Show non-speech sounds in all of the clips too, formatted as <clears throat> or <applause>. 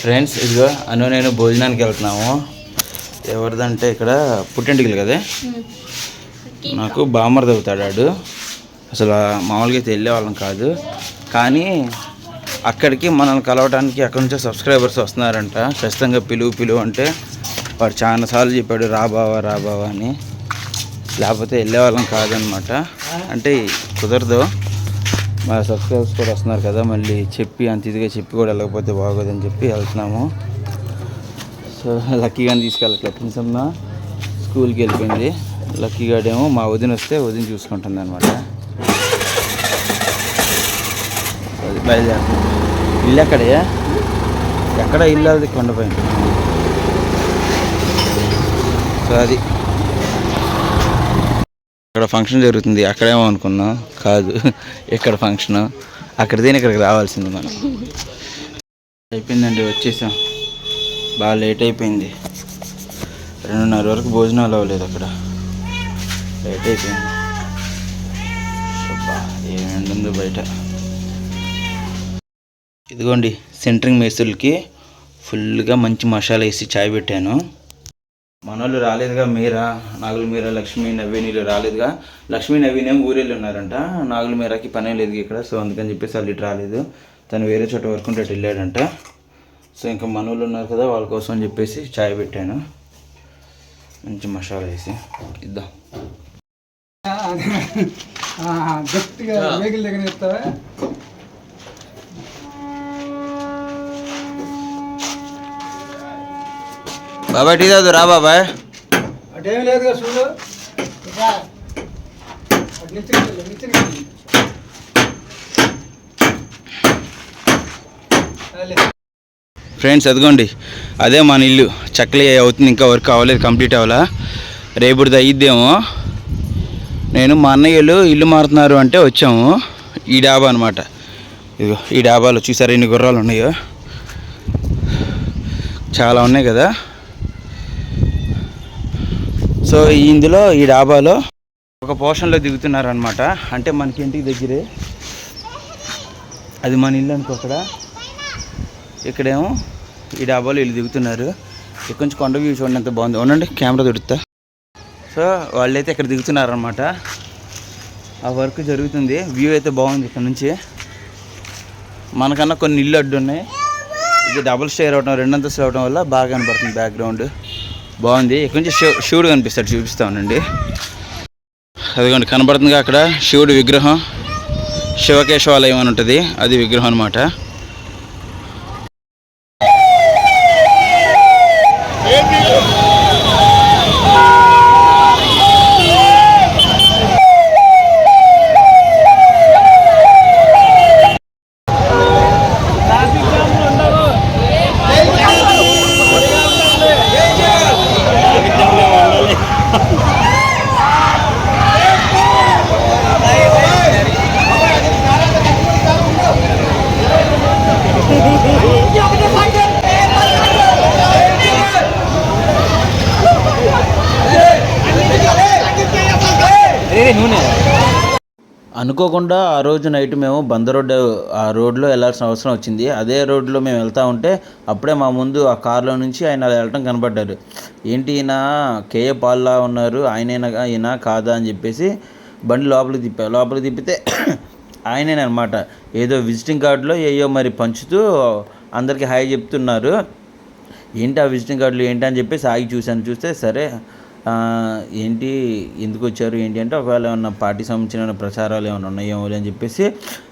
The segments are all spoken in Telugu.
ఫ్రెండ్స్ ఇదిగో అను నేను భోజనానికి వెళ్తున్నాము. ఎవరిదంటే ఇక్కడ పుట్టింటికి కదా? నాకు బామర్ అవుతాడు ఆడు. అసలు మామూలుగా అయితే వెళ్ళే వాళ్ళం కాదు. కానీ అక్కడికి మనల్ని కలవడానికి అక్కడి నుంచే సబ్స్క్రైబర్స్ వస్తున్నారంట. ఖచ్చితంగా పిలువు పిలువు అంటే వాడు చాలాసార్లు చెప్పాడు రాబావా రాబావా అని. లేకపోతే వెళ్ళే వాళ్ళం కాదనమాట. అంటే కుదరదు. మా సబ్స్క్రైబర్స్ కూడా వస్తున్నారు కదా మళ్ళీ చెప్పి అంత ఇదిగా చెప్పి కూడా వెళ్ళకపోతే బాగోదని చెప్పి వెళ్తున్నాము. సో లక్కీగాని తీసుకెళ్ళట్లేదు ప్రిన్సమ్మ స్కూల్కి వెళ్ళిపోయింది. లక్కీగాడేమో మా వదిన వస్తే వదిన చూసుకుంటుంది అనమాట అది బయలుదేరుతుంది. ఇల్లు ఎక్కడే ఎక్కడ ఇల్లు అది కొండపైన? సో అది అక్కడ ఫంక్షన్ జరుగుతుంది. అక్కడేమో అనుకున్నాం. కాదు ఇక్కడ ఫంక్షన్? అక్కడ దేని ఇక్కడికి రావాల్సింది మనం? అయిపోయిందండి వచ్చేసాం. బాగా లేట్ అయిపోయింది. రెండున్నర వరకు భోజనాలు అవ్వలేదు అక్కడ. లేట్ అయిపోయింది. అబ్బా, బయట. ఇదిగోండి సెంటరింగ్ మేస్తులకి ఫుల్గా మంచి మసాలా వేసి చాయ్ పెట్టాను. మనోళ్ళు రాలేదుగా మీరా? నాగుల మీరా లక్ష్మీ నవీనీలు రాలేదుగా? లక్ష్మీ నవీన్ ఏమో ఊరెళ్ళి ఉన్నారంట. నాగుల మీరాకి పనే లేదు ఇక్కడ సో అందుకని చెప్పేసి వాళ్ళు ఇటు రాలేదు. తను వేరే చోట వరకు ఉంటే అటు వెళ్ళాడంట. సో ఇంకా మనోళ్ళు ఉన్నారు కదా వాళ్ళ కోసం అని చెప్పేసి చాయ్ పెట్టాను. మంచి మసాలా వేసి ఇద్దాం. ఆ, గట్టిగా వేగిల దగ్గర బాబాయ్ టీ తాదు రా బాబాయ్. అటేం లేదుగా చూడు. ఫ్రెండ్స్ అదిగోండి. అదే మన ఇల్లు. చక్కలే అవుతుంది ఇంకా వర్క్ అవ్వలేదు కంప్లీట్ అవ్వాలా? రేపుడిది అయ్యిద్దేమో నేను మా అన్నయ్యలు ఇల్లు మారుతున్నారు అంటే వచ్చాము. ఈ డాబా అనమాట ఇదిగో ఈ డాబాలో చూసారా ఎన్ని గుర్రాలు ఉన్నాయో? చాలా ఉన్నాయి కదా. సో ఇందులో ఈ డాబాలో ఒక పోర్షన్లో దిగుతున్నారు అనమాట అంటే మనకి ఇంటికి దగ్గరే. అది మన ఇల్లు అనుకో అక్కడ. ఇక్కడేమో ఈ డాబాలో వీళ్ళు దిగుతున్నారు. ఇక్కడ నుంచి కొండ వ్యూ చూడండి ఎంత బాగుంది. ఉండండి కెమెరా దొరుకుతా. సో వాళ్ళైతే ఇక్కడ దిగుతున్నారనమాట ఆ వర్క్ జరుగుతుంది. వ్యూ అయితే బాగుంది ఇక్కడ నుంచి. మనకన్నా కొన్ని ఇల్లు అడ్డు ఉన్నాయి ఇది డబుల్ స్టేర్ అవడం రెండంతస్తులు అవడం వల్ల బాగా కనపడుతుంది బ్యాక్గ్రౌండ్. బాగుంది. ఇక్కడ నుంచి శివ శివుడు కనిపిస్తాడు ఉండండి. అదిగోండి కనబడుతుందిగా అక్కడ. శివుడు విగ్రహం. శివకేశవాలయం అని ఉంటుంది. అది విగ్రహం అనమాట అనుకోకుండా ఆ రోజు నైట్ మేము బంద రోడ్డు ఆ రోడ్లో వెళ్ళాల్సిన అవసరం వచ్చింది. అదే రోడ్లో మేము వెళ్తా ఉంటే అప్పుడే మా ముందు ఆ కార్లో నుంచి ఆయన అలా వెళ్ళటం కనపడ్డారు ఏంటి ఈయన? కేఏ పాల్లా ఉన్నారు? ఆయనైనా? ఈయన? కాదా? అని చెప్పేసి బండి లోపలికి తిప్పా. లోపలికి తిప్పితే <clears throat> ఆయనేనమాట ఏదో విజిటింగ్ కార్డులో ఏయో మరి పంచుతూ అందరికీ హాయ్ చెప్తున్నారు. ఏంటి ఆ విజిటింగ్ కార్డులు ఏంటి? అని చెప్పేసి ఆగి చూశాను. చూస్తే సరే ఏంటి ఎందుకు వచ్చారు ఏంటి అంటే ఒకవేళ ఏమన్నా పార్టీ సంబంధించిన ప్రచారాలు ఏమైనా ఉన్నాయేమో అని చెప్పేసి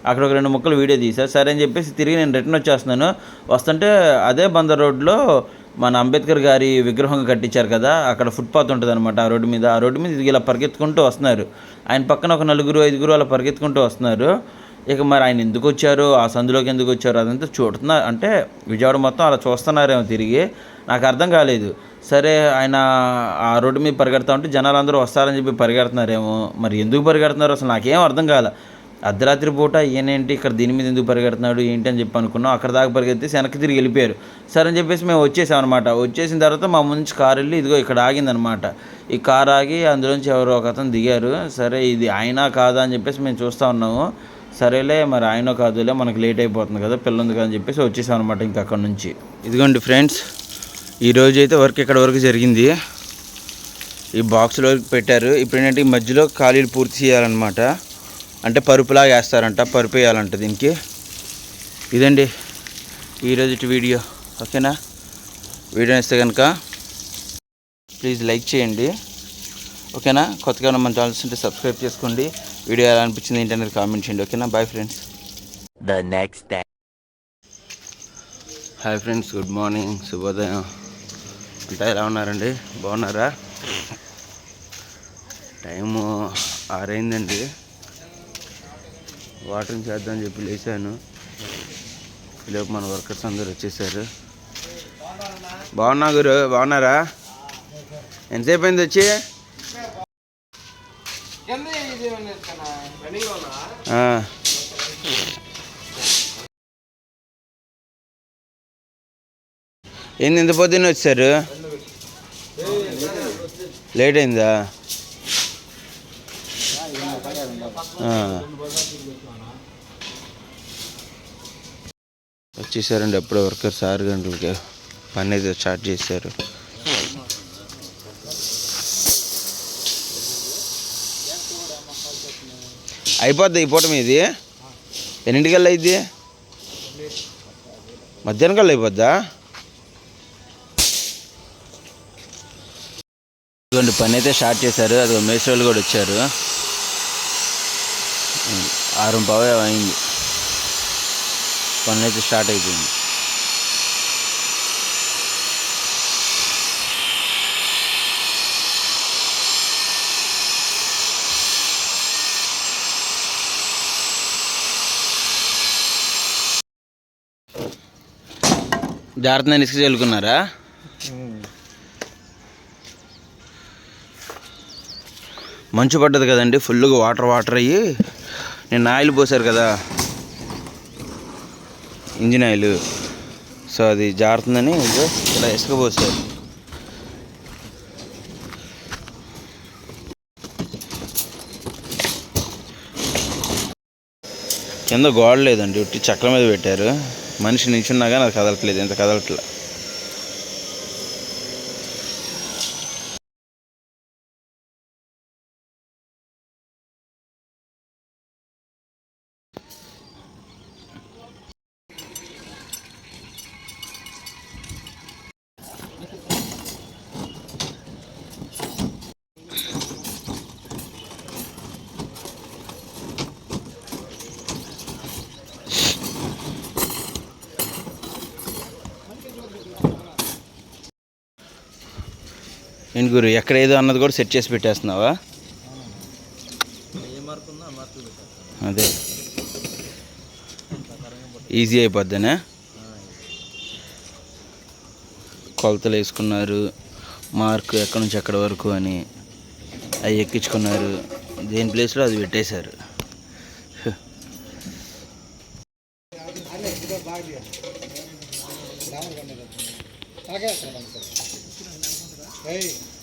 అక్కడ ఒక రెండు ముక్కలు వీడియో తీశారు. సరే అని చెప్పేసి తిరిగి నేను రిటర్న్ వచ్చేస్తున్నాను. వస్తుంటే అదే బందర్ రోడ్లో మన అంబేద్కర్ గారి విగ్రహం కట్టించారు కదా అక్కడ ఫుట్పాత్ ఉంటుంది అనమాట ఆ రోడ్డు మీద. ఆ రోడ్డు మీద ఇది ఇలా పరిగెత్తుకుంటూ వస్తున్నారు. ఆయన పక్కన ఒక నలుగురు ఐదుగురు అలా పరిగెత్తుకుంటూ వస్తున్నారు. ఇక మరి ఆయన ఎందుకు వచ్చారు ఆ సందులోకి ఎందుకు వచ్చారు అదంతా చూడుతున్నారు అంటే విజయవాడ మొత్తం అలా చూస్తున్నారేమో తిరిగి. నాకు అర్థం కాలేదు. సరే ఆయన ఆ రోడ్డు మీద పరిగెడతా ఉంటే జనాలు అందరూ వస్తారని చెప్పి పరిగెడుతున్నారేమో. మరి ఎందుకు పరిగెడుతున్నారు? అసలు నాకేం అర్థం కాలే. అర్ధరాత్రి పూట ఈయనేంటి ఇక్కడ దీని మీద ఎందుకు పరిగెడుతున్నాడు ఏంటి అని చెప్పి అనుకున్నాం. అక్కడ దాకా పరిగెత్తి వెనక్కి తిరిగి వెళ్ళిపోయారు. సరే అని చెప్పేసి మేము వచ్చేసాం అనమాట వచ్చేసిన తర్వాత మా ముందు కారు వెళ్ళి ఇదిగో ఇక్కడ ఆగిందనమాట ఈ కారు ఆగి అందులోంచి ఎవరో ఒక అతను దిగారు. సరే ఇది అయినా కాదా అని చెప్పేసి మేము చూస్తూ ఉన్నాము. సరేలే మరి ఆయన కాదులే మనకు లేట్ అయిపోతుంది కదా పిల్లంది కదా అని చెప్పేసి వచ్చేసాం అనమాట ఇంకా అక్కడ నుంచి. ఇదిగోండి ఫ్రెండ్స్ ఈరోజు అయితే వర్క్ ఇక్కడ వరకు జరిగింది. ఈ బాక్స్లో పెట్టారు. ఇప్పుడు ఏంటంటే ఈ మధ్యలో ఖాళీలు పూర్తి చేయాలన్నమాట. అంటే పరుపులాగా వేస్తారంట. పరుపు వేయాలంట దీనికి. ఇదండి ఈరోజు వీడియో. ఓకేనా? వీడియో ఇస్తే కనుక ప్లీజ్ లైక్ చేయండి. ఓకేనా? కొత్తగా ఉన్న మన ఛానల్స్ ఉంటే సబ్స్క్రైబ్ చేసుకోండి. వీడియో ఎలా అనిపించింది ఏంటనేది కామెంట్ చేయండి. ఓకేనా? Bye friends. Next day. Hi friends good morning శుభోదయం. అంతా ఎలా ఉన్నారండి? బాగున్నారా? టైము ఆరైందండి. వాటరింగ్ చేద్దామని చెప్పి లేచాను. ఈలోపు మన వర్కర్స్ అందరు వచ్చేసారు. బాగున్నా గురు బాగున్నారా? ఎంతసేపు అయింది వచ్చి? ఏంది ఇంత పొద్దున్న వచ్చారు? లేట్ అయిందా? వచ్చేసారండి అప్పుడే వర్కర్స్ ఆరు గంటలకి. పని అయితే స్టార్ట్ చేశారు. అయిపోద్ది ఈ పూట మీది? ఎన్నింటికల్లా అయింది మధ్యాహ్నం కల్లా అయిపోద్దా? ఇటువంటి పని అయితే స్టార్ట్ చేశారు. అది మేసోళ్ళు కూడా వచ్చారు. ఆరు పావే అయింది. పని అయితే స్టార్ట్ అయిపోయింది. జాగ్రత్తగా ఇసుక చల్లుకున్నారా? మంచు పడ్డది కదండి ఫుల్గా వాటర్ వాటర్ అయ్యి నేను ఆయిల్ పోసారు కదా. Engine oil. సో అది జారుతుందని ఇలా ఇసుక పోసారు. కింద గోడ లేదండి ఉట్టి చెక్కల మీద పెట్టారు. మనిషి నించున్నా కానీ అది కదలట్లేదు ఎంత కదలట్లే. ఏంటి గురు ఎక్కడ ఏదో అన్నది కూడా సెట్ చేసి పెట్టేస్తున్నావా? అదే. ఈజీ అయిపోద్దనే? కొలతలు వేసుకున్నారు మార్క్ ఎక్కడి నుంచి ఎక్కడి వరకు అని అవి ఎక్కించుకున్నారు దేని ప్లేస్లో అది పెట్టేశారు?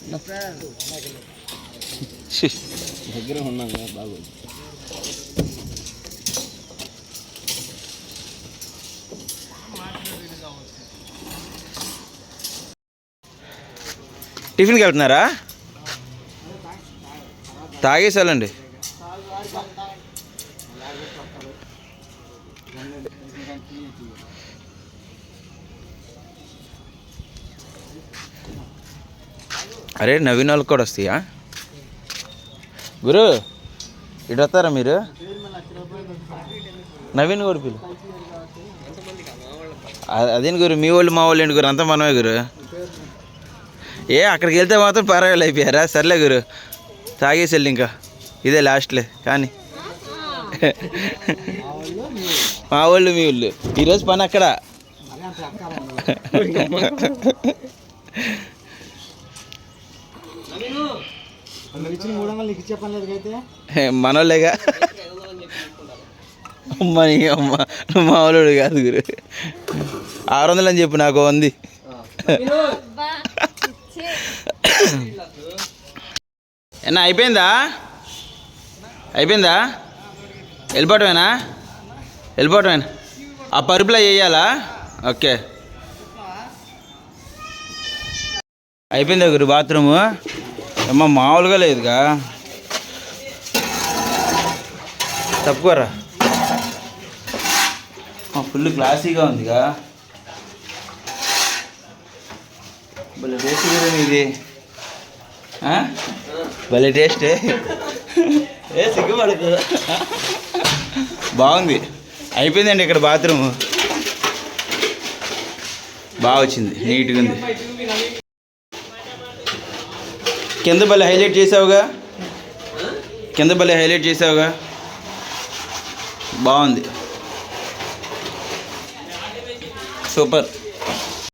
<laughs> దగ్గర ఉన్నాం కదా బాబు టిఫిన్కి వెళ్తున్నారా? తాగేసాలండి. అరే నవీన్ వాళ్ళకి కూడా వస్తాయా? గురు ఇటు వస్తారా మీరు? నవీన్ కూడా పిలు. అ- అదేంటి గురు మీ వాళ్ళు మా వాళ్ళు ఏంటి గురు? అంతా మనమే గురు. ఏ అక్కడికి వెళ్తే మాత్రం పర్వాలేదు అయిపోయారా? సర్లే గురు. తాగేసి వెళ్ళి ఇంకా. ఇదే లాస్ట్లే కానీ. మా వాళ్ళు మీ వాళ్ళు. ఈరోజు పని అక్కడ. <laughs> మనోళ్ళేగా. అమ్మ నీ అమ్మ. నువ్వు మామూలుడు కాదు గురు. ఆరు వందలు అని చెప్పు నాకు ఉంది ఏనా అయిపోయిందా? అయిపోయిందా? వెళ్ళిపోవటమేనా? వెళ్ళిపోవటమేనా? ఆ పరుపులో వేయాలా? ఓకే. అయిపోయిందా గురు బాత్రూము? అమ్మ మామూలుగా లేదుగా. తప్పుకోరా. ఫుల్ క్లాసీగా ఉందిగా. భలే టేస్ట్ కదా ఇది? భలే టేస్టే. ఏ సిగ్గుపడకు. బాగుంది. అయిపోయిందండి ఇక్కడ బాత్రూమ్. బాగా వచ్చింది నీట్గా ఉంది. కింద భలే హైలైట్ చేసావుగా కింద భలే హైలైట్ చేసావుగా బాగుంది సూపర్